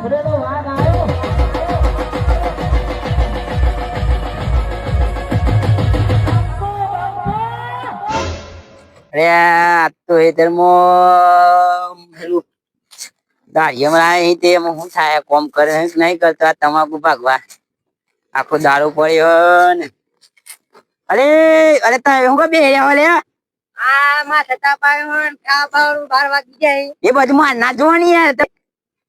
સુરેલો વાઘ આવ્યો. અરે આ તો હેતરમાં પેલું દાઢી હમણાં તે એમાં થાય કોમ કરે નહીં કરતો? આ તમાકુ ભાગવા. આખો દારૂ પડ્યો ને. અરે અરે તમે શું કહો બે લે આ માં થતા પાયો ખા પાવડું બાર વાગી જાય. એ બધું માં ના જોવાની યાર.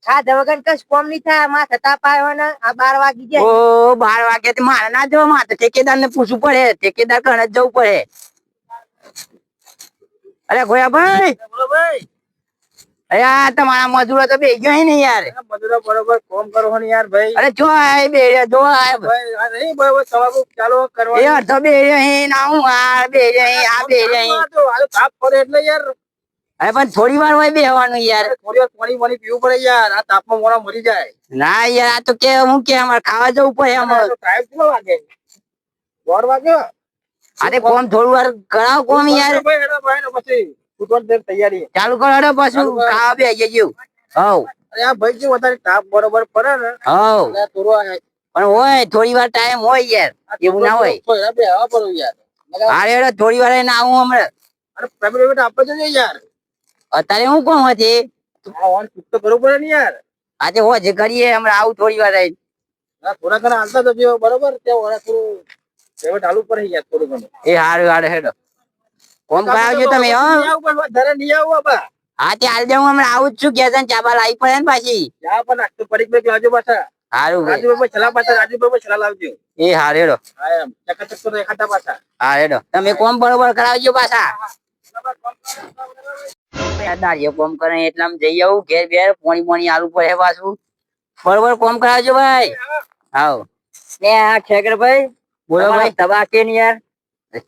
ખાધા વગર કશ કોમ નહીં થાય. માં થતા પાયો ને આ બાર વાગી જાય ઓ બાર વાગ્યા થી મારે ના જવા. ઠેકેદાર ને પૂછવું પડે. ઠેકેદાર કણ જવું પડે. અરે ગોયા ભાઈ. અરે તમારા મજૂરો તો બે ગયો ને યાર. મજૂરો બરોબર કોમ કરો ને યાર ભાઈ. અરે જો આ બે જો આ. ભાઈ આ નહીં બરોબર તમાકુ ચાલુ એ કરવાનું અડધો બે અહીં ના હું આ બે આ બે આ તો આ તાપ પડે એટલે યાર. અરે પણ થોડી વાર હોય બેહવાનું યાર. થોડી વાર પાણી પાણી પીવું પડે યાર. આ તાપમાં મોડા મરી જાય. ના યાર આ તો કે હું કે અમારે ખાવા જવું પડે અમારે ટાઈમ કેટલો વાગે? દોઢ વાગે? અરે કોમ થોડું વાર કરાવ કોમ યાર. ભાઈ હેડો ભાઈ ને પછી. ઉઠવાની તૈયારી. ચાલુ કરો અરે પાછું. ખાવા બે જજો. હવ. અરે આ ભાઈ જો વધારે તાપ બરોબર પડે ને? હવ. થોડું પણ હોય થોડી વાર ટાઈમ હોય યાર. એવું ના હોય. અરે થોડી વાર ના આવું હમણાં. અરે પેમેન્ટ પેમેન્ટ આપો છો યાર. અત્યારે હું કોણ હતી ઓન ફિક્સ તો કરવું પડે ને યાર. આજે હો જે કરીએ હમણાં આવું થોડી વાર રહીને. થોડા ઘણા હાલતા જજો બરોબર? ત્યાં ઓરા થોડું પેમેન્ટ આલુ પડે યાર થોડું ઘણું. એ હારું હાર હેડો. કોમ કરાવજો તમે હો. ધરે આવું નહીં આવું બાબા હા તે હાલ હું હમણાં આવું જ છું ને ચાબા લાવી પડે ને પાછી. ચા પણ આખું પડીક બેક લાવજો પાછા. હારું ભાઈ. રાજુભાઈ છલા પાછા રાજુભાઈ છલા લાવજો. એ હાર હેડો. હા એમ. ચકાચક તો પાછા. હા હેડો. તમે કોમ બરોબર કરાવજો પાછા. દાડીઓ કોમ કરે એટલામાં જઈ આવું ઘેર બેર પોણી પોણી આલુ પડે પાછું. બરોબર કોમ કરાવજો ભાઈ. હાવ. ને આ ખેકર ભાઈ બોલો ભાઈ. તબાકી ની યાર?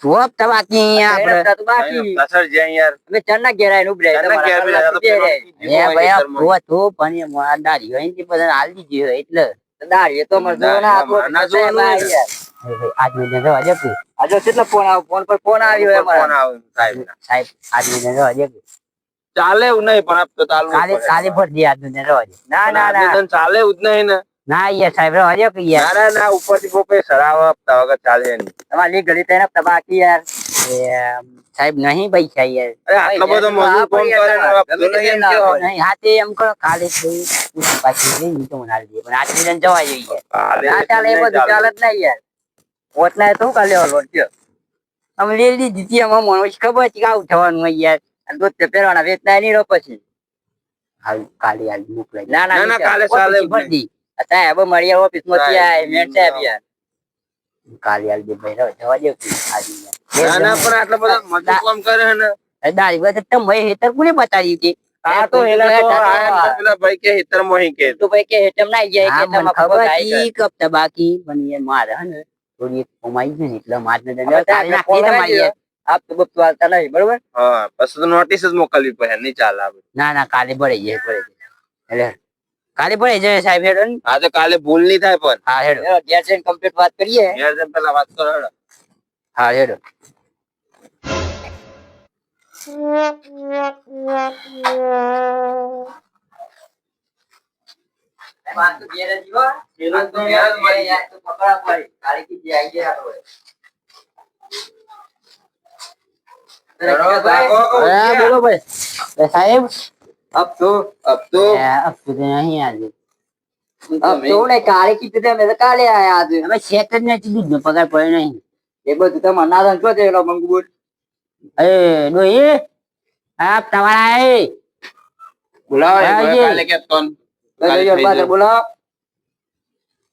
ચોપ તબાકી આપણે. તબાકી પાછળ જ્યાં યાર. અમે ચરના ઘેરાયનું બ્રેડ ચરના ઘેર પેલા એ ભાઈ આ તો પણ એ મોડા દાડીઓ બધા હાલ દીધી હોય એટલે. દાડી તો મરજો ના આપો ના જોવાનું યાર આજ મને જવા દે તું. કેટલો ફોન આવ ફોન પર ફોન આવ્યો ફોન સાહેબ. સાહેબ આજ ચાલે એવું નહીં પણ આપતો ચાલુ કાલે કાલે ભરતી આજ મને જવા દે. ના ના ના. ચાલે એવું જ નહીં ને. ના યાર સાહેબ દે કે યાર. ના ના ઉપરથી કોઈ સરાવ આપતા વગર ચાલે નહીં. તમારી ગલી તેને તબાકી યાર. સાહેબ નહીં પૈસા યાર. અરે આટલો બધો મજૂર કોણ કરે? નહીં એમ હાથે એમ કરો કાલે પાછી લઈ તો મને દે પણ આટલી જન જવા જોઈએ ચાલે ના ચાલે એ બધું ચાલે. જ નહીં યાર. ઓટલા તો કાલે ઓલો અમે લઈ લીધી હતી મને ખબર છે કે આવું થવાનું યાર. અને દૂધ તે પહેરવાના વેચના નહીં રો પછી. કાલે હાલ મોકલાઈ ના ના ના, ના, કાલે પછી ચાલે એવું ભરી દી. સાહેબ મળી ઓફિસમાંથી આય મેન સાહેબ યાર કાલે હાલ દે ભાઈ જવા દે કે આજે ના ના પણ આટલો બધો મજૂર કોમ કરે છે ને? અરે દાઢી વાત તમે ભાઈ હેતર કોને બતાવ્યું કે? આ તો એલા તો આ પેલા ભાઈ કે હિતર મોહી કે. તો ભાઈ કે હેઠમ ના જાય કે ખબર હતી બાકી મારે હે થોડી કમાઈ ગઈ એટલે મારે ને હવે નાખી તમારી યાર. આપ તો બપ ચાલતા નહીં બરોબર હા પછી તો નોટિસ જ મોકલવી પડે નહીં ચાલે આ બધું. ના ના કાલે ભરાઈ જાય ભરાઈ જાય એટલે કાલે ભરાઈ જાય સાહેબ હેડો ને હા તો કાલે ભૂલ નહીં થાય પણ હા હેડો ઘેર જઈને કમ્પ્લીટ વાત કરીએ ઘેર જઈને પેલા વાત કરો હેડો. હા હેડો વાત તો ઘેર જ હો. પેલું તો આ ઘેર જ મળી યાર તો પકડા પડી. કાલે કી જે આઈ ગયા આપણે. બોલો ભાઈ. સાહેબ? અબ તો અબ તો. અબ તો નહીં આજે અબ તો ને કાલે કીધું તે તો કાલે આયા આજે અમે સેટ જ નથી દૂધ નો પગાર પડ્યો નહીં. એ બધું તમારે નાદાન છો તે એલો મંગુ બોલ એ ડોહી? આપ તમારા એ? બોલાવો. કાલે કહેતો ને. કાલે પાછળ જાય. બોલો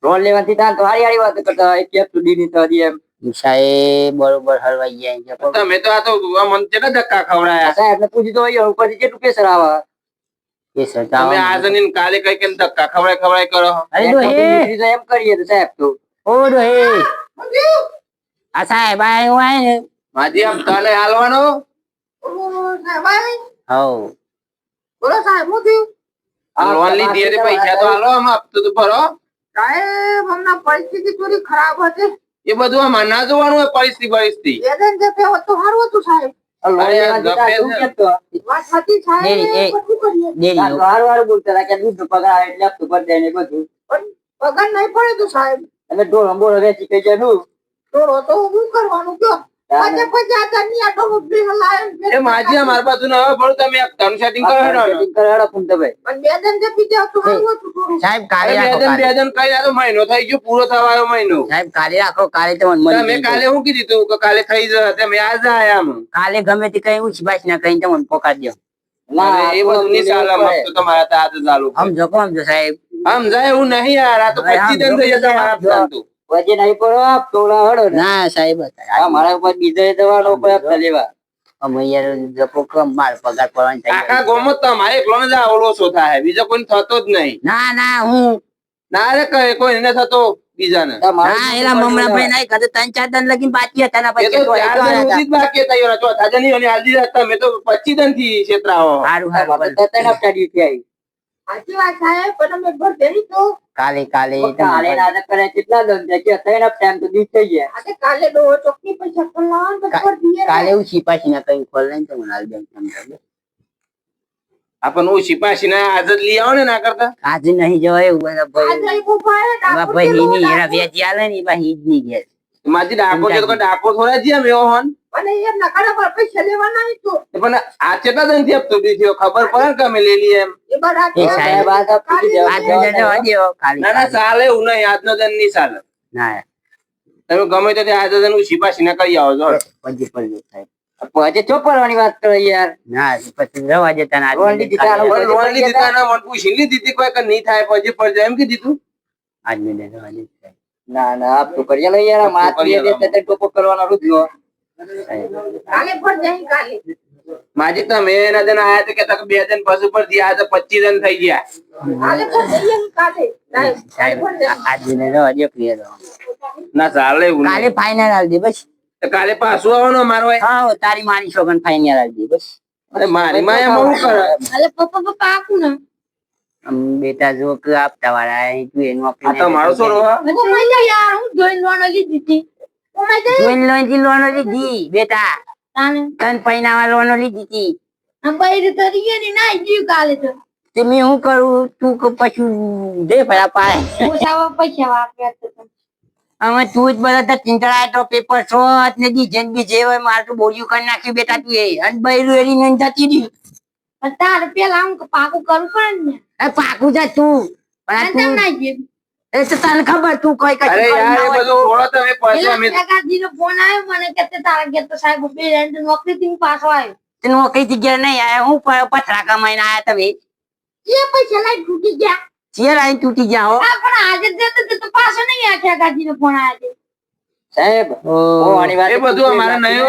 લોન લેવાથી તાન તો હારી હારી વાત કરતા એક એક સુધી ની થતી એમ. સાહેબ બરોબર હરવાઈ ગયા તમે તો આ તો મન કેટલા ધક્કા ખવડાયા? સાહેબ ને પૂછી તો હોય ઉપરથી કેટલું આવે? તમે આ કાલે કઈ કેમ ધક્કા ખવડાય ખવડાય કરો. અરે એક ડોહી એમ કરીએ તો સાહેબ તો. ઓ ડોહી આ સાહેબ આયો આય ને? માજી આમ તને હાલવાનો? હવ. બોલો સાહેબ હું થયું? લોન લીધી પૈસા તો હાલો આમ હપ્તો તો ભરો. સાહેબ હમણાં પરિસ્થિતિ થોડી ખરાબ હતી. એ બધું આમાં ના જોવાનું હોય પરિસ્થિતિ પરિસ્થિતિ એજન્ટ જે તે હોત તો સારું હતું સાહેબ. પગાર એટલે હપ્તો ભરી ને બધું. પણ પગાર નહીં પડે તો સાહેબ. એટલે ઢોર અંબોળો વેચી કઈ જાય ઢોળો તો હું કરવાનું કયો? એ માજી બાજુ ના તમે સેટિંગ કરો ને. બે જે તો સાહેબ કાલે બે રાખો બે કાલે. કઈ આ મહિનો થઈ ગયો પૂરો થવા મહિનો. સાહેબ કાલે આખો કાલે મળી તમે કાલે શું કીધું તું? કે કાલે થઈ જશે તમે આજે આયા આમ કાલે ગમે તે કઈ ઉછી બાસ ના કઈ તમને પોકાડી દો. ના, એ બધું નહીં ચાલે આમ તો તમારા તો ચાલુ સમજો કોમ જો સાહેબ. આમ જાય એવું નહીં યાર આ તો થઈ જશે તો. વજે નહીં પડો આપ તોડા ના. સાહેબ મારા ઉપર બીજા દવાનો ઉપર લેવા. અમે યાર જપો કમ માર પગાર પડવાની થઈ આખા તમારે એકલો જ આ ઓળો થાય બીજો કોઈ થતો જ નહીં. ના ના હું. ના રે કઈ કોઈ એને થતો બીજાને. એલા મમરા ભાઈ નહીં કદે ત્રણ ચાર દન લગીન બાકી હતા ના પછી તો તો ચાર એકવાર દિન હતા. સુધી જ બાકી હતા યાર. ચોથા દિન એની હાલદી હતા. મેં તો પચીસ દિનથી છેતરાવો હારું હારું આવી. સાચી વાત સાહેબ પણ અમે ભર દેવી તો કાલે કાલે કાલે નાટક કરે કેટલા દંડ છે કે તો દિવસ થઈ ગયા. આજે કાલે દો તો કાલે હું ના કઈ ખોલ નહીં તો મને હાલ દે આપણ હું સિપાસી ના આદત લઈ આવો ને ના કરતા? આજે નહીં જવાય એવું બધા ભાઈ ઊભા હે, ભાઈ થી ની એના વેચી આલે ને જ માજી છે તો કોઈ થોડા જીયા મેવો હોન અને પર પૈસા લેવાના તો. પણ આ કેટલા દિનથી હપ્તો બી ખબર પડે ને કે અમે લઈ એમ. એ સાહેબ, આ તો આજ નો ના ના ચાલે નહીં આજનો દિન નહીં ચાલે ના તમે ગમે તો આજે દિન હું ના કરી આવો છો. પછી પડ્યું સાહેબ. પછી ચોપડવાની વાત કરો યાર. ના પછી રવા દેતા ના લોન લીધી ચાલો. લોન લીધી તા ના મન પૂછી લીધી હતી કોઈ કે નહીં થાય પછી પડશે એમ કીધું તું? આજ મેં રવા દીધું ના ના આપ તો કરીએ લો યાર માત બે ટોપો કરવાનો માજી તમે એના દિન આયા તો કેતા બે દિન પશુ પર દિયા તો પચીસ દિન થઈ ગયા. ના ચાલે કાલે ફાઈનલ દે બસ. કાલે પાછું આવવાનો મારો. હા તારી મારી છોકન ફાઇનલ આલ દે બસ. અરે મારી માયા શું કરે? કાલે પપ્પા પપ્પા આપું ને. બેટા જો કે આપતા વાળા અહીં તું એનું આ તો મારો છોરો હા. યાર હું જોઈને લોન લીધી હતી. કમાઈ લોનથી લોન લીધી બેટા. તન? પૈનાવા લોન લીધી હતી અંબાઈ તો રીએ ના જીવ કાલે તો. તે મેં હું કરું? તું કે પછી દે ભલા પાય ઓછા પૈસા વાપર્યા તો અમે તું જ બધા તો ચિંતળા તો પેપર શોટ ને ડીજન બી જે હોય મારું તો બોલ્યું કરી નાખ્યું બેટા તું એ. અને બૈરું એની નંદ જતી દી પણ તારે પેલા હું પાકું કરવું પડે ને. પાકું જા તું. પણ તું એ તો તને ખબર તું કોઈ કશું અરે યાર એ બધું છોડો તમે પછી પેલા નો ફોન આવ્યો મને કે તે તારા ઘેર તો સાહેબ ઊભી રહે ને નોકરી થી પાછો આવ્યો. તે નોકરી થી ઘેર નહીં આયા હું પથરા કમાઈને આયા તમે? એ પૈસા લઈ તૂટી ગયા. ચિયર આઈને તૂટી જાઓ આ પણ આજે જતો તો પાછો નહીં આ કાકાજી નો ફોન આવ્યો સાહેબ ઓ આની વાત એ બધું અમારે નહીં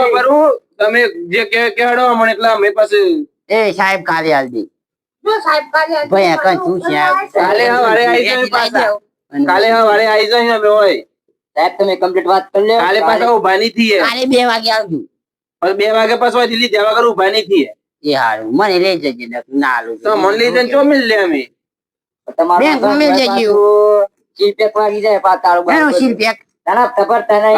તમે જે કે કેડો મને એટલે અમે પછી એ સાહેબ કાલે હાલ જો સાહેબ કાલે ભાઈ આ કઈ તું છે? કાલે હવારે આવી જાય પાછા. કાલે હવારે આવી જાય અમે હોય. સાહેબ તમે કમ્પ્લીટ વાત કરી લ્યો. કાલે પાછા ઊભા નહીં થઈએ. કાલે બે વાગે આવજો. હવે બે વાગે પાછો દિલ્હી જવા કર ઊભા નહીં થઈએ. એ હારું મને લઈ જજે ના આલું તો મન લઈ જઈને ચો મિલ લે અમે? તમારું ગમે તે પાછું પેક વાગી જાય પા તારું બાર બારું શીલ પેક. ખબર તને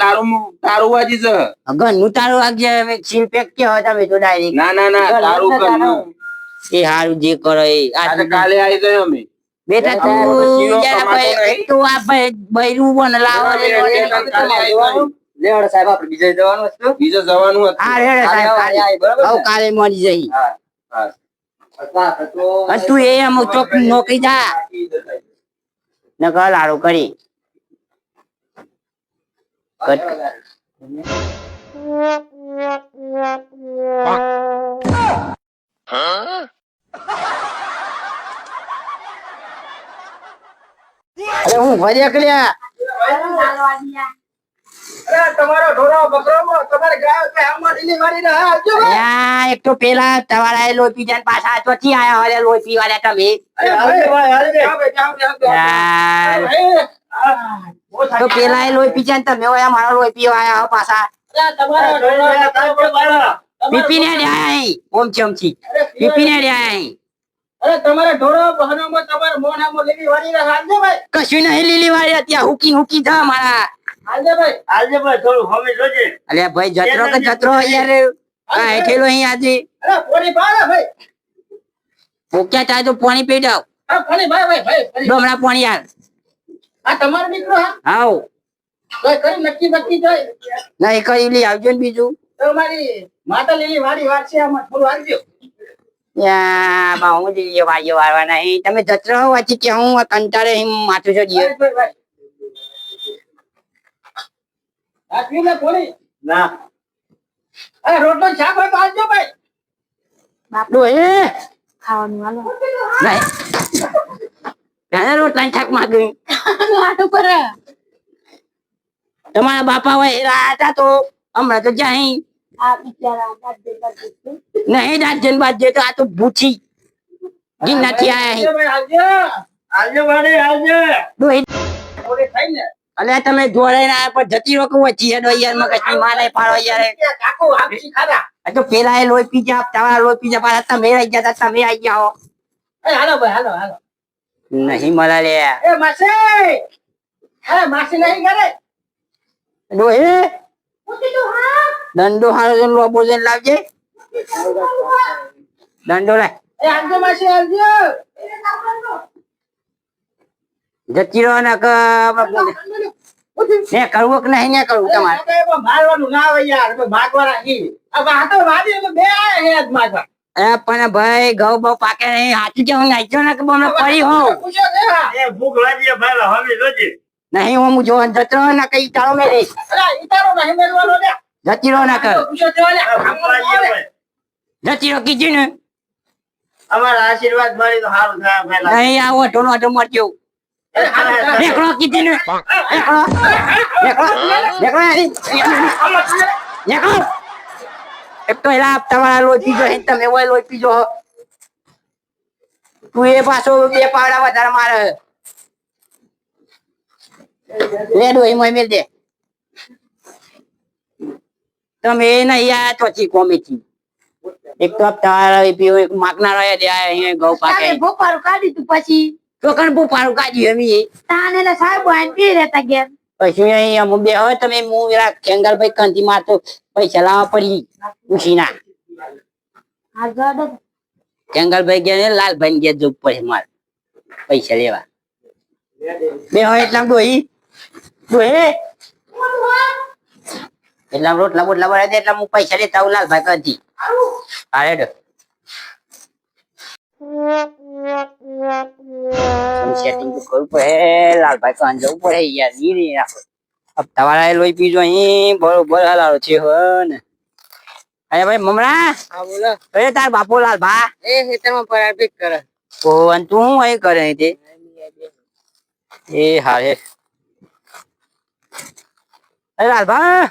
તારું તારું વાજી છે. અગરનું તારું વાગે અમે શીલ પેક કે હોય તમે તો ડાયરેક્ટ. ના ના ના તારું કરવું એ હારું જે કરો એ. કાલે આવી જાય અમે. બેટા તું. તું આ ભાઈ બૈરું બન લાવો કાલે આવી જાય. સાહેબ આપણે બીજે જવાનું હતું બીજે જવાનું હતું. હા રેડે સાહેબ બરાબર કાલે મળી જઈ. હા તો એ અમુક ચોક નોકરી જા. નકર લાડુ કરી. કટ. અરે હું ભર્યા કર્યા? અરે તમારો ઢોરો બકરો તમારે ગાય આમાં ડિલિવરી ના આવજો ત્યાં એક તો પેલા તમારા એ લોહી પીધા ને પાછા ચોથી આયા હોય લોહી પીવાના તમે? તો પેલા એ લોહી પીધા ને તમે હોય મારો લોહી પીવા આયા પાછા. પીપીને આયા અહીં ઓમ ચમચી પીપીને આયા અહીં. અરે તમારે ઢોરો બહનોમાં તમારે મોઢામાં લીલી વાળી હાલજે ભાઈ. કશું નહીં લીલી વાળી ત્યાં હુકી હુકી થા મારા. હાલજે ભાઈ. હાલજે ભાઈ થોડું હવે જોજે. અલ્યા ભાઈ જતરો કે જતરો યાર આ હેઠેલો અહીં આજે. અરે પોણી ભાઈ ભાઈ. ભૂખ્યા થાય તો પાણી પી જાવ પોણી ભાઈ ભાઈ ભાઈ ભાઈ. પાણી યાર આ તમારો મિત્રો હા? આવ કોઈ કરી નક્કી નક્કી જોઈ ના એક જ આવજો ને બીજું. તો માતા લીલી વાડી વાર છે આમાં. થોડું વાંચજો યા બા હું જઈએ વાજો વારવા તમે જત્ર હો વાંચી કે હું કંટાળે એમ માથું ના અરે રોટલો શાક હોય ભાઈ. બાપડો એ ખાવાનું હાલો. નહીં તેને રોટલા થાક માગ્યું કરે તમારા બાપા હોય હેરા હતા તો હમણાં તો જાય. આ બિચારા દાદે દાદે છે. નહીં રાજન બાજે તો આ તો ભૂચી જી નથી આયા અલે તમે જોડે ના પણ જતી રોક વચ્ચી હેડો યાર મગજની મારે પાડો યાર કાકો આપી ખાધા આ તો પેલા એ લોહી પી જા તમારા લોહી પી જા પાછા તમે આવી ગયા તમે આવી ગયા હો એ હાલો ભાઈ હાલો હાલો નહીં મળે લે એ માસી હે માસી નહીં કરે ડોહી દંડો હારો છે લોબો છે લાવજે. દંડો લે એ આલજો માસી લાવવાનો. જતી રહો ને કે ને કરવું કે નહીં ને કરવું તમારે? મારવાનું ના આવે યાર ભાગવા રાખી. આ તો વાડી એટલે બે આયા હે આજ માગવા પણ ભાઈ ઘઉં બહુ પાકે નહીં. હાચું કેવું નાખ્યો ને કે બમને પડી હોઉં. હા. એ ભૂખ લાગી ભાઈ હવે જોજે. નહીં હું જોવા જતરો ના કઈ ચાલો મેં રહીશ અરે ઈતારો નહીં મેળવાનો લે જતી રહો કર. પૂછ્યો છે ઓલે. આ ભૂખ લાગી ભાઈ જતી રહો કીધું ને. અમારા આશીર્વાદ મળી તો સારું થાય ભાઈ નહીં આવો ઢોનો ઢો મરજો. નીકળો કીધું ને. નીકળો નીકળો નીકળો. નીકળો એક તો એલા તમારા લોહી પીજો હે તમે ઓય લોહી પીજો તું એ પાછો બે પાવડા વધારે મારે. લે ડોહી મોય મેલ દે. તમે એના યા તો કોમેથી એક તો તારા પીઓ એક માગનાર આયા દે આયા અહીંયા ગૌ પાકે. ભોપારું કાઢી તું પછી. ચોકણ બહુ કાઢી એમી તાને લે સાહેબ પી રહેતા ઘેર. પછી અહીંયા અમુક બે હવે તમે હું પેલા ખેંગરભાઈ કંથી મારતો પૈસા લાવવા પડી ઉછીના. આ જડો ખેંગરભાઈ ગયા ને લાલભાઈ ગયા જવું પડે મારે પૈસા લેવા. બે હોય એટલા ડોહી એટલા રોટલા બોટલા બનાવી દે એટલા હું પૈસા લેતા આવું લાલભાઈ કંથી હા હેડો. સેટિંગ તો કરવું પડે. લાલભાઈ કાન જવું પડે. યારની નહીં રાખો. હપ્તા વાળા લોહી પીજો અહીં. બરોબર હલારો છે હો ને. અરે ભાઈ મમરા. હા બોલો. અરે તાર બાપો લાલભા એ ખેતરમાં પરાર પીક કરે. ઓ અને તું શું અહીં કરે તે એ હારે અરે લાલભા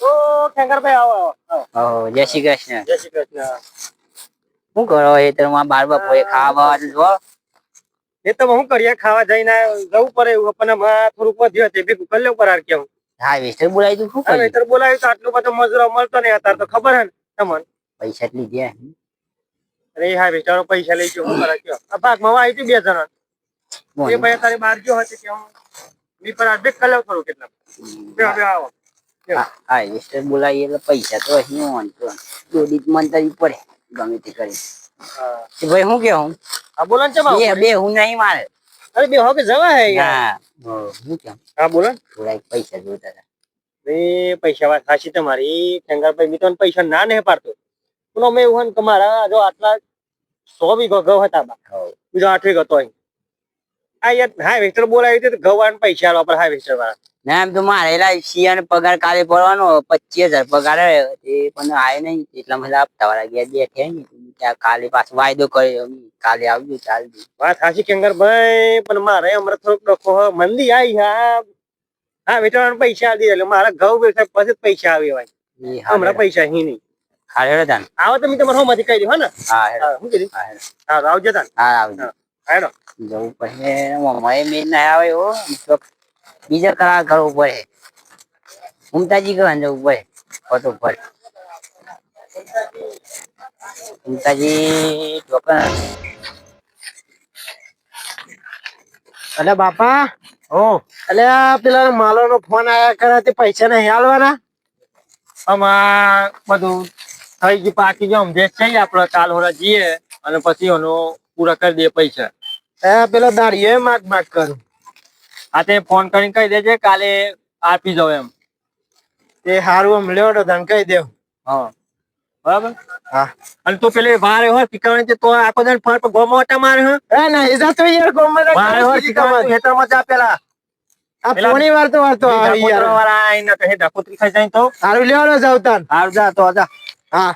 ઓ ખેંગરભાઈ આવો આવો જય શ્રી કૃષ્ણ. જય શ્રી કૃષ્ણ. શું કરો એ તો તમે બાર બાપો એ ખાવા જો એ તો હું કરીએ ખાવા જઈને જવું પડે એવું હમણાં થોડુંક વધ્યું હતું ભેગું કરી લેવું પરાર કેવું. હા વેસ્ટર બોલાવી તું શું કરે નહીતર બોલાવ્યું તો આટલું બધો મજૂરો મળતો નહીં અત્યારે તો ખબર હે ને તમને. પૈસા જ લીધે અરે હા બેચારો પૈસા લઈ ગયો હું કરા કયો. આ ભાગમાં આવી હતી બે જણા. એ ભાઈ તારી બાર ગયો હતો કે હું? મી પર બેક કલર લઉં કેટલા બે બે આવો. હા હા વેસ્ટર બોલાવી એટલે પૈસા તો અહીં વાંધો દોડી જ મંતરી પડે ગમે તે કરી. હા. કે ભાઈ હું હા? બોલો ને બે બે હું નહીં મારે. અરે બે હોકે જવા હે હા. હું કેમ હા? બોલો ને. થોડા પૈસા જોતા હતા. એ પૈસા વાત સાચી તમારી. ખેંગરભાઈ મિત્રો તો પૈસા ના નહીં પાડતો. પણ અમે એવું હોય ને જો આટલા સો વીઘો ઘઉં હતા બા. બીજો આઠ વીઘો હતો અહીં. આ યાર હાઈ વેસ્ટર બોલાવી હતી તો ઘઉં પૈસા આલવા પડે હાઈ વેસ્ટર વાળા. ના એમ તો મારે એલા શિયાળે પગાર કાલે પડવાનો પચીસ હજાર પગાર એ પણ આય નહીં એટલા બધા આપતા વાળા ગયા બેઠે ત્યાં કાલે પાછો વાયદો કર્યો કાલે આવજો ચાલજો વાત સાચી ખેંગરભાઈ પણ મારે હમણાં થોડોક ડખો. મંદી આવી હા. હા વેચાણ પૈસા આવી એટલે મારા ઘઉં વેચાય પછી પૈસા આવી હોય હમણાં પૈસા હી નહીં. હા હેડો તાન. આવો તમે તમારે હોમાંથી કહી દઉં હો ને? હા હેડો હા, કીધું? હા આવજો તાન. હા આવજો. હેડો જવું પડે મમ્માએ મેં ના આવે હો. તો બીજા કરાર કરવો પડે. મમતાજી કહેવાને જવું પડે. ફોટો પડે મમતાજી ટોકન. અલે બાપા. ઓ અલે આ પેલા માલો નો ફોન આયા કરે તે પૈસા નહીં હાલવાના? આમાં બધું થઈ ગયું પાકી ગયું. અમદેશ છે આપડે કાલ હોરા જઈએ અને પછી એનો પૂરા કરી દઈએ પૈસા. એ પેલો દાડીએ માગ માગ કરું. આ તે ફોન કરીને કહી દેજે કાલે આપી જાવ એમ. એ હારું આમ લેવડો તને કહી દેવ હા. બરાબર? હા. અને તું પેલી વારે હોય પીકવણી તો આખો દિન ફર પર ગોમો ઓટા મારે હે? એ ના એ જાતો યાર વારે હોય ખેતરમાં જા પેલા. આ પોણી વાર તો આવે યાર. વાળા આઈને કહે ડાકોતરી ખાઈ જાય તો? હારું લેવડો જાવ તાન. હાર જા તો જા. હા.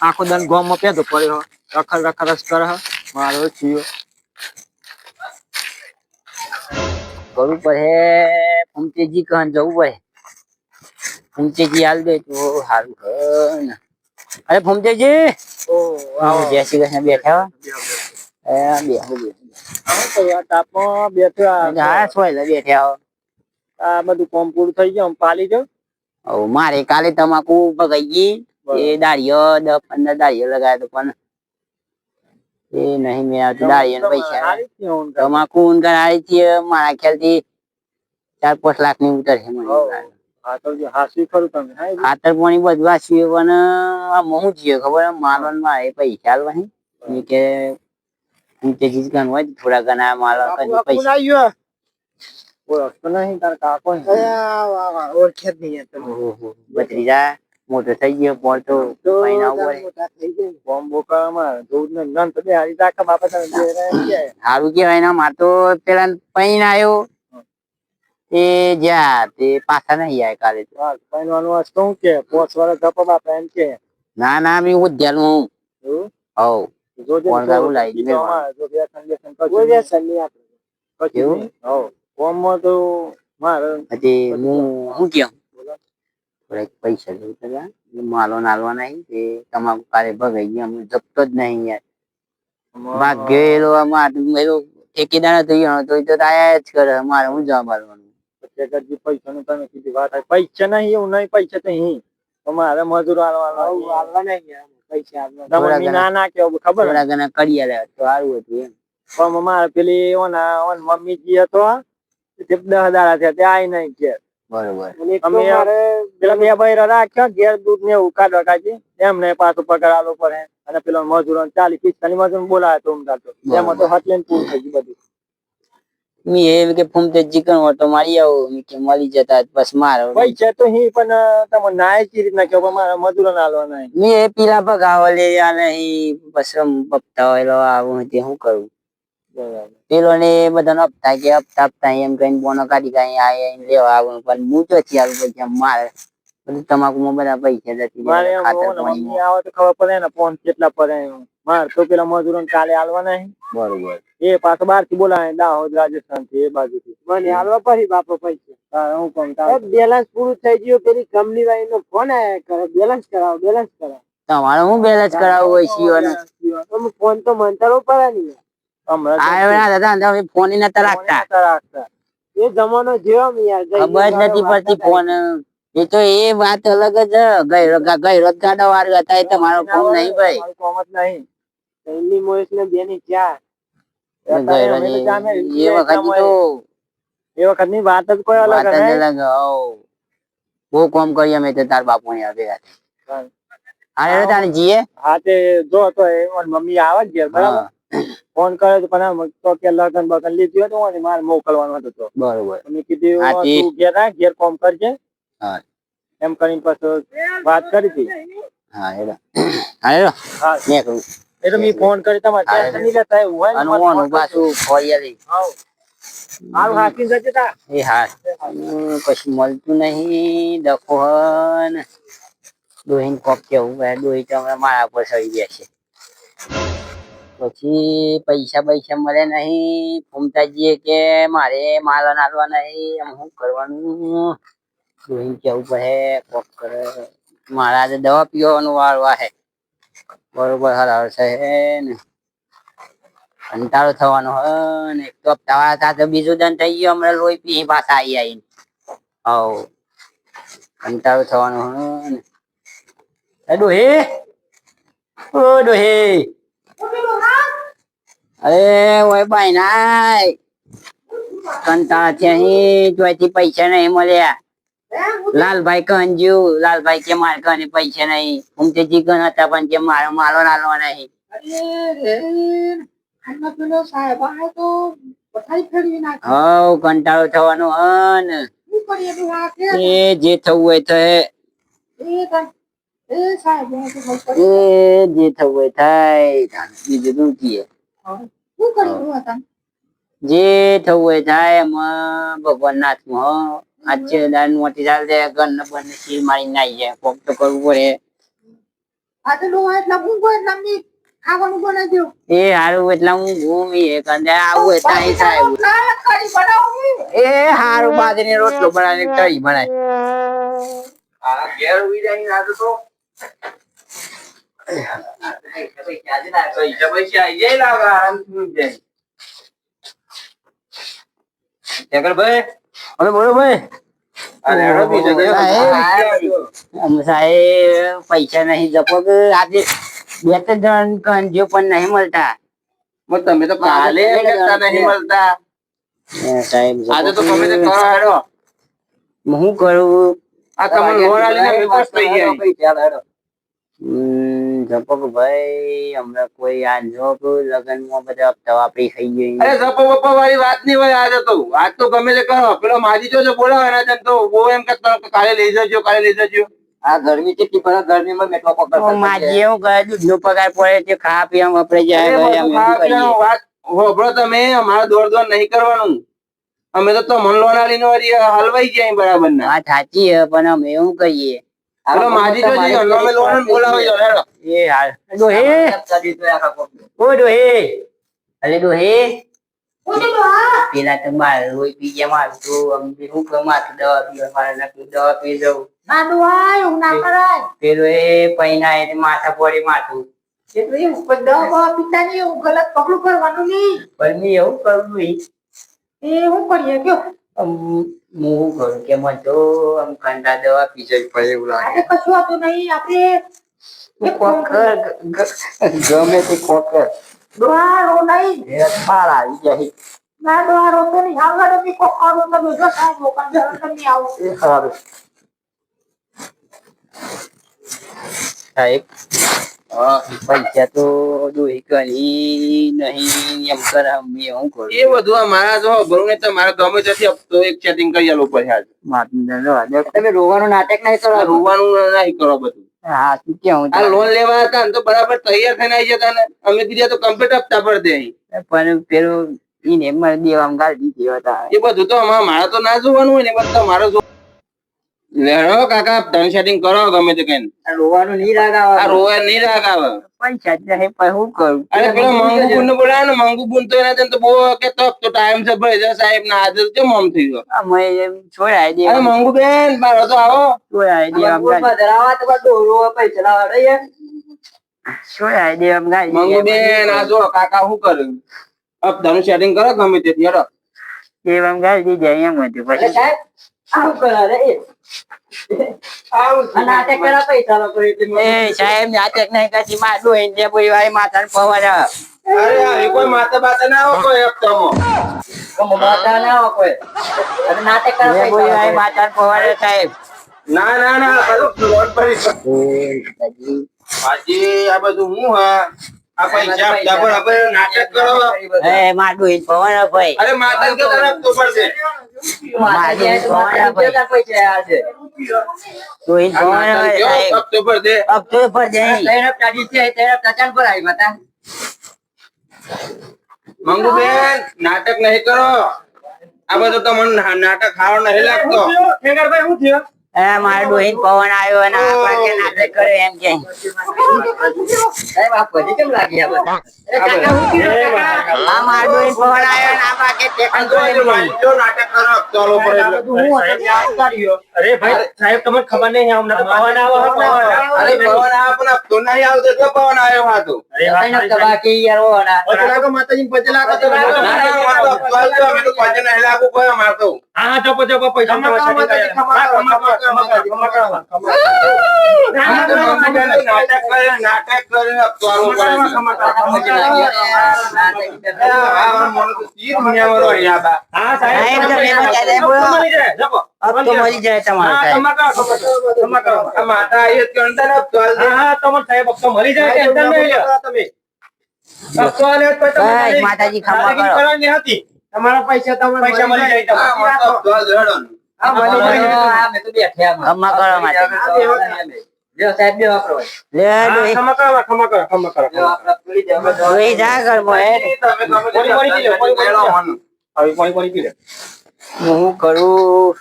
આખો દન ગોમમાં પેદો પડ્યો રખડ રખડ રસ કરે હે. મારો છીયો કરવું પડે ફૂમતેજી કહન જવું પડે ફૂમતેજી હાલ દે તો સારું હે ને અરે ફૂમતેજી ઓ આવો જય શ્રી કૃષ્ણ બેઠા હો. એ બે તાપમાં બેઠો આ હા સોય બેઠા હો આ બધું કોમ પૂરું થઈ ગયું આમ પાલી જાવ હવે મારે કાલે તમાકુ ભગાઈ ગઈ એ દાળીઓ દસ પંદર દાળીઓ લગાવ્યા તો પણ એ નહીં મેં દાળીઓ પૈસા. તમાકુ ઊંઘ આવી છે મારા ખ્યાલ ચાર પાંચ લાખની ઉતર છે ખાતર પાણી બધું વાંચ્યું પણ આ હું જીયો ખબર માલવન એ પૈસા કે હું તે ચીજ ગણ હોય થોડા ઘણા માલ પૈસા. ઓળખતો નહીં તાર કાકો ઓળખે જ નહીં મોટો થઈ ગયો પણ તો બોકામાં નન તો બે હારી રાખા બાપા તમે ને માર તો પેલા પૈન આવ્યો તે જ્યાં તે પાછા નહીં આવે કાલે પૈનવાનું હા, પહેરવાનું આ શું કે પોચ વાળા ધપ્પા બાપા એમ કે. ના ના મેં હું એવું? હવ. જોજે સારું લાવી દીધું? નહીં. તો મારે પછી હું હું કેમ થોડાક પૈસા હતા એટલે માલો નાલવા નહીં તે તમાકુ કાલે ભગાઈ ગયા. જપતો જ નહીં યાર. ભાગ્ય ગયેલો આમાં મેરો ઠેકેદાર થઈ ગયો હતો તો આયા જ કરે. મારે હું જવાબ આલવાનું પૈસા નું તમે કીધી વાત પૈસા નહીં એવું નહીં પૈસા તો અહીં. તો મજૂર આલવાનો આવું હાલવા નહીં યાર. પૈસા. તમને. ના ના કેવું ખબર? થોડા ઘણા કરી આલ્યા તો સારું હતું એમ. પણ મારે પેલી ઓના ઓન મમ્મીજી હતો તે દહ દાડા થયા તે આઈ નહીં કે. બરોબર. તો પેલા બે ભાઈ રાખ્યા ઘેર દૂધ ને કાઢવા કાઢી એમને પાછું પગાર પડે. અને પેલો મજૂરો ચાલી પિસ્તાલીસ મજૂર બોલાવે તો એમાં તો હટ લઈને પૂરું થઈ ગયું બધું. મેં એમ કે ફૂમતે ચિકન ઓટો મારી આવો. મેં કે મળી જતા બસ મારો પૈસા તો હી પણ તમે નાય ચી રીતના કહો? મારા મજૂરો ના આલવા નહીં પેલા એ પીલા ભગાવો લે નહીં. બસ હોય હોય આવું તે શું કરું? પેલો ને બધાને હપ્તા કે હપ્તા હપ્તા એમ કહીને બોનો કાઢી કાઢી આ લેવા આવું પણ હું તો ચાલુ પૈસા મારે. બધું તમાકુમાં બધા પૈસા જતી મારે આવે તો ખબર પડે ને ફોન કેટલા પડે માર તો પેલા મજૂરો કાલે આલવા નહીં. બરોબર. એ પાછો બારથી બોલાવે દાહોદ રાજસ્થાનથી એ બાજુ થી મને હાલવા પડી બાપો પૈસા. હું કોણ બેલેન્સ પૂરું થઈ ગયું પેલી કંપની વાળી નો ફોન આયા કરે. બેલેન્સ કરાવો બેલેન્સ કરાવો. તમારે હું બેલેન્સ કરાવવું હોય તમે ફોન તો મંતરો પડે ને દાદા ફોન નતા રાખતા. ફોન નતા રાખતા. એ જમાનો જેવો યાર ખબર નથી પડતી ફોન એ તો એ વાત અલગ જ ગઈ ગઈ ગાડા વાર હતા એ તમારો ફોન નહીં ભાઈ. કોમ જ નહીં. મોઈસ ને બેની ચા ગઈ રોજ અમે તો જામે એ છીએ વખત તો એ વખતની વાત જ કોઈ અલગ. અલગ બહુ કોમ કરી અમે તો તાર બાપુ ની હા. અરે તાને જીએ? હા તે જો તો એ મમ્મી આવે જ બરાબર? ફોન કર્યો તો પણ તો કે લગન બગન લીધું હતું અને મારે મોકલવાનો હતો તો. બરોબર. મેં કીધું તું ઘેર રાખ ઘેર કોમ કરજે. હા. એમ કરીને પછી વાત કરી હતી. હા હેડો. હા હા. નીકળું એટલે મેં ફોન કરી તમારે ટેન્શન નહીં લેતા એવું હોય અને ઓનું ફોન પાછું ફોરિયાલી હાવ. હારું હાંકીને જજે તા. એ હા હમ, મળતું નહીં ડખો હન ડોહીન કોક કેવું દોહી તો મારા પર સડી ગયા છે. પછી પૈસા પૈસા મળે નહીં. ફૂમતાજીએ કે મારે માલ નાલવા નહીં. એમ શું કરવાનું? ડોહીન કેવું પડે? કોક કરે. મારા આજે દવા પીવાનું વાળવા હે. બરોબર હરાવ છે ને. કંટાળો થવાનો હે ને. એક તો હપ્તા સાથે બીજું દન થઈ ગયું, હમણાં લોહી પી પાછા આવી આવીને હવ કંટાળો થવાનો હે ને. ડોહે. ઓ ડોહી. અરે ઓય ભાઈ નાય કંટાળા છે અહીં જોઈથી પૈસા નહીં મળ્યા. લાલભાઈ કંજુ લાલભાઈ કે મારે કને પૈસા નહીં. તે જીગન હતા પણ કે મારો માલો નાલો નહીં. અરે કંટાળો થવાનો પેલો એ જે થવું હોય ફેરવી હન શું કરીએ ડોહા કે એ જે થવું હોય થાય એ કાંઈ- એ સાહેબ આ તો બહુ એ કરી- જે થવું હોય થાય બીજું શું કીએ? શું કર્યું ડોહા તમે? જે થવું હોય થાય. એમાં ભગવાન ના હાથમાં હો. આજે દાન મોટી ચાલશે ઘર ને બંને શીર મારી નાઈ જાય. કોક તો કરવું પડે. આ તો ડોહા એટલા ઊંઘો એટલા અમને ખાવાનું બનાવજો. એ હારું એટલે હું ઘૂમી એક અંદર આવું હોય ત્યાં થાય એવું. ના, એ હારું બાજરી રોટલો બનાવીને કઢી બનાય. આ ઘેર ઉઈ જાય આ તો પૈસા પૈસા આઈ જાય લાગે આરામથી ઉઈ જાય ભાઈ આ તો. પૈસા નહીં જપો આજે બે ત્રણ જણ પણ નહીં મળતા તમે તો કાલે નહીં મળતા સાહેબ, આજે તો તમે તો કરો હું કરું? આ તમે લોન આલીને વિકાસ થઈ ગયા હમ, જપક ભાઈ હમણાં કોઈ આ જોબ લગનમાં બધા હપ્તા વાપરી ખાઈ ગઈ. અરે જપો બપો વાળી વાત નહીં હોય આજે તો. આજ તો ગમે તે કરો. પેલો માજી જો બોલાવે એના જેમ તો. બહુ એમ કહેતો કે કાલે લઈ જજો કાલે લઈ જજો. આ ગરમી કેટલી પડે? ગરમીમાં મેટવા પકડ માજી એવું કહે દૂધ નો પગાર પડે તે ખાવા પીવા વપરાઈ જાય? વાત હોભળો તમે અમારે દોડ દોડ નહીં કરવાનું. અમે તો તો મન લોન હલવાઈ જાય બરાબર ના વાત સાચી હે પણ અમે એવું કહીએ. હાલો માજી જો જઈએ, અમે લોન બોલાવો જો હેડો. એ હાલ. ડોહે. ઓ ડોહે. અલે ડોહે. હે પેલા તો માર રોઈ પી ગયા મારું તો બી હું દવા પીવા મારે દવા પી દઉં ના ના કરાય. પેલો એ પૈના એ માથા પડે માથું. એટલે દવા પીતા નહીં, એવું ગલત પગલું કરવાનું નહીં. પણ મેં એવું કરવું નહીં. એ હું કરીએ કયો? હું કરું કે મને તો આમ કંડા દવા પી જવી પડે એવું લાગે કશું હતું નહીં, આપણે ગમે તે. એ આવી જાય ના દ્વારો તો નહીં. આગળ કોક તમે જો સાહેબ લોકોને તમે આવો. એ સારું સાહેબ પૈસા તો દોહી કરી નહીં એમ કરે મેં શું કરું? એ બધું આ જો ભરું તો મારા ગમે ત્યાંથી હપ્તો એક સેટિંગ કરી આલો પછી આજ માથું દરવા દે. તમે રોવાનું નાટક નહીં કરો? રોવાનું નહીં કરો બધું. હા તું કેવું આ લોન લેવા હતા તો બરાબર તૈયાર થઈને આવી જતા ને અમે કીધા તો કમ્પ્લીટ હપ્તા પર દે પણ પેલું ઈને મને દેવામાં ગાળી દીધી હતા એ બધું તો મારા મારે તો ના જોવાનું હોય ને એ બધું જો લેડો કાકા ધન સેટિંગ કરો ગમે તે કઈ. રોવાનું નહીં રાગાવા. આ રોવા નહીં રાગ આવે પૈસા જ નહીં પણ શું કરું? અરે પેલો મંગુ બુન બોલા બોલાવે ને મંગુ બુન તો એના તો બહુ કે તો તો ટાઈમ છે ભાઈ જા સાહેબ ના આદર કેમ આમ થઈ ગયો? અમે એમ છોડાઈ અરે મંગુ બેન બારો તો આવો. છોડાય દે છોડાઈ દે આમ ગાય મંગુ બેન આ જો કાકા શું કરું? અબ ધન સેટિંગ કરો ગમે તે હેડો. એમ દે જાય એમ હતું પછી. એ. સાહેબ નહીં ને. અરે આ કોઈ માતા બાતા ના આવો કોઈ હપ્તામાં. ને સાહેબ. ના ના ના બધું લોન ભરી બાજી આ બધું હું હા? આ પૈસા હપ્તા નાટક કરો? એ પવન આવે ભાઈ અરે માતા કે તરફ તો પડશે. તો એ નાટક નહીં કરો. આ તો તમને નાટક ખાવા નહીં લાગતો. ખેગરભાઈ હું થયો મારે ડોહીન પવન આવ્યો અને આપણે કે નાટક કરે એમ કે. આ મારે ડોહીન પવન આવ્યો અને આપણે કે તે જો કરે જો નહીં. મારી જો નાટક કરો હપ્તો આલો અરે ભાઈ સાહેબ તમને ખબર નહીં હમણાં તો પવન આવો પવન આવે. અરે પવન આવે પણ હપ્તો નહીં આવતો તો પવન આવ્યો હતો. અરે વાત સાચી. ના, ના, તો હપ્તો આવતો, અમે તો પૈસા નહીં લાગુ કોઈ અમારે તો. હા જપો જપો પૈસા મરી જાય તમારા માતા એ સાહેબ મરી જાય માતાજી ખબર હતી તમારા પૈસા તમે પૈસા મળી જાય. હું કરું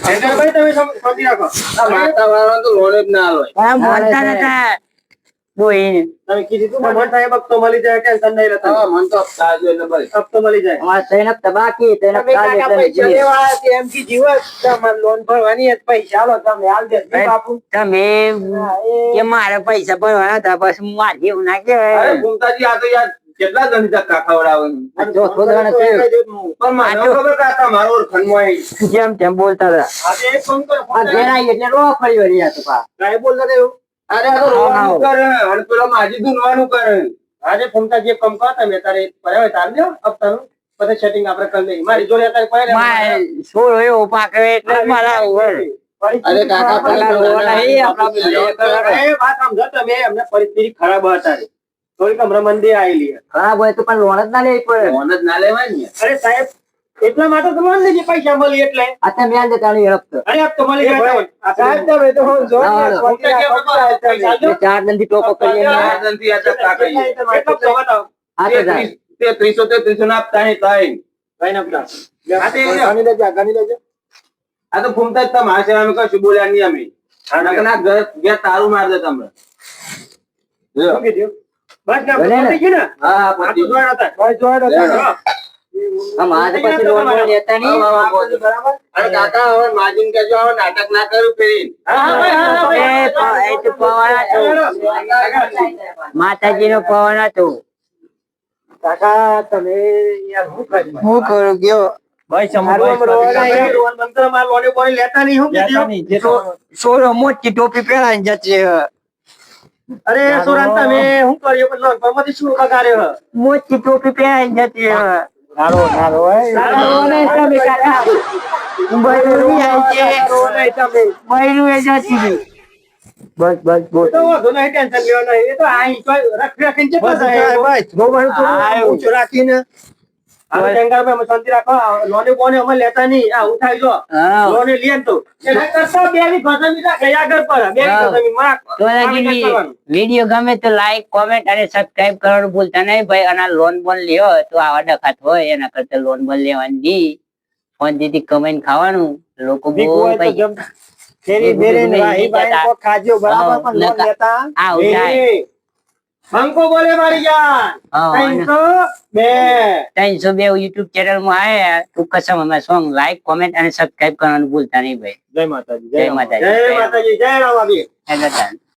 તમે સમજી રાખો. માતા વાળા તો લોન જ ના લો મોટા નતા ડોહી તમે કીધું તું, ભગવાન હપ્તો મળી જાય ટેન્શન નહીં લેતા. હા, મને તો અપતા જ બસ. હપ્તો મળી જાય. અમાર સૈનક તબાકી સૈનક તમે કાકા પૈસા લેવા આવ્યા એમ કે જીવો જ લોન ભરવાની જ પૈસા આલો તમે હાલ દે બાપુ તમે કે મારે પૈસા ભરવાના હતા બસ માર જેવું ના અરે કહેવાય આ તો યાર કેટલા ગણી ધક્કા ખવડાવે. આ ચોથો દાડો પણ મને તો ખબર મારો. જેમ તેમ બોલતા હતા. આજે એક ફોન કરો, આ ફોન એટલે રો ફરી વળી આ તો પા સાહેબ બોલતા. અરે આ તો રોવાનું કરે અને પેલો માજી ધૂનવાનું કરે. આજે ફોનતા જે કમ કહો તમે તારે પરાવે તાર દો હપ્તાનું. પછી સેટિંગ આપણે કરી લઈએ મારી જોડે અત્યારે કોઈ મારે છોડ એવો પાકે એટલે મારા ઉપર અરે કાકા પેલા રોવાના નહીં, આપણા એ વાત સમજો તમે એમને પરિસ્થિતિ ખરાબ હતી. થોડીક હમણાં મંદી આવેલી ખરાબ હોય તો પણ લોન જ ના લેવી પડે. ફોન જ ના લેવાય ને. અરે સાહેબ એટલા માટે તો લોન લીધી પૈસા મળી એટલે આ તમે આલ દેતા નહીં હપ્તો અરે આપ તો મળી એ ગયા ભાઈ, તમે. સાહેબ તમે તો હું જો હા, ને, હા. ખોટી આ પૈસા પૈસા તમે. બે ચાર દિનથી ટોકો કરીએ ને ચાર જણથી આ ધક્કા ખાઈએ. કેટલો તો બતાવો. આ તો જાય તેત્રીસ- તેત્રીસો તેત્રીસો ના આપતા નહીં તાઈ. ભાઈને આપતા. આ તે ગણી લેજો આ ગણી લેજો આ તો ફૂમતા જ તમારા સેવા અમે કશું બોલ્યા નહીં અમે નકર ના ઘર ઘેર તારું માર દે તમને લ્યો. શું કીધું? બસ ને, ભલે ને. પતી ગયું ને? હા આ તો પછી જોયા હતા. ભાઈ જોડે તો હા. પછી લોન બોન લેતા નહીં હા, હા, હા. બરાબર? અરે કાકા હવે માજીને કહેજો હવે નાટક ના કરું ફેરી. એ તો પવન હતો માતાજી નો પવન હતો કાકા તમે યાર હું કરું ગયો હું? સોરો મોટી ટોપી પહેરાઈ જતી હ. અરે સુરત તમે શું કર્યું? મોટી ટોપી પહેરાઈ જતી નારો નારો હે. નારો તમે કાકા. બૈરું જાય છે. તમે. બૈરું એ જતી રહી. બસ બસ એ બોલ તો વાંધો નહીં, ટેન્શન લેવા નહીં. એ તો આ કોઈ રખી રાખીને જતા જાય. ભાઈ, જોવાનું તો હા, ઊંચું રાખીને શાંતિ રાખો લોને બોને અમે લેતા નહીં. આ જો. લોને તો. વીડિયો ગમે તો લાઈક કોમેન્ટ અને સબસ્ક્રાઇબ કરવાનું ભૂલતા નહીં ભાઈ. અને લોન બોન લ્યો તો આવા ડખાત હોય. એના કરતા લોન બોન લેવાની નહીં ફોન દીધી કમેન્ટ ખાવાનું. લોકો બહુ ભાઈ બંકો બોલે મારી જાન. બે. ત્રણસો બે યુટ્યુબ ચેનલમાં આયા તું કસમ અમે સોંગ લાઈક કોમેન્ટ અને સબસ્ક્રાઇબ કરવાનું ભૂલતા નહીં ભાઈ. જય માતાજી જય માતાજી જય માતાજી જય રામ. આવી જય માતાજી.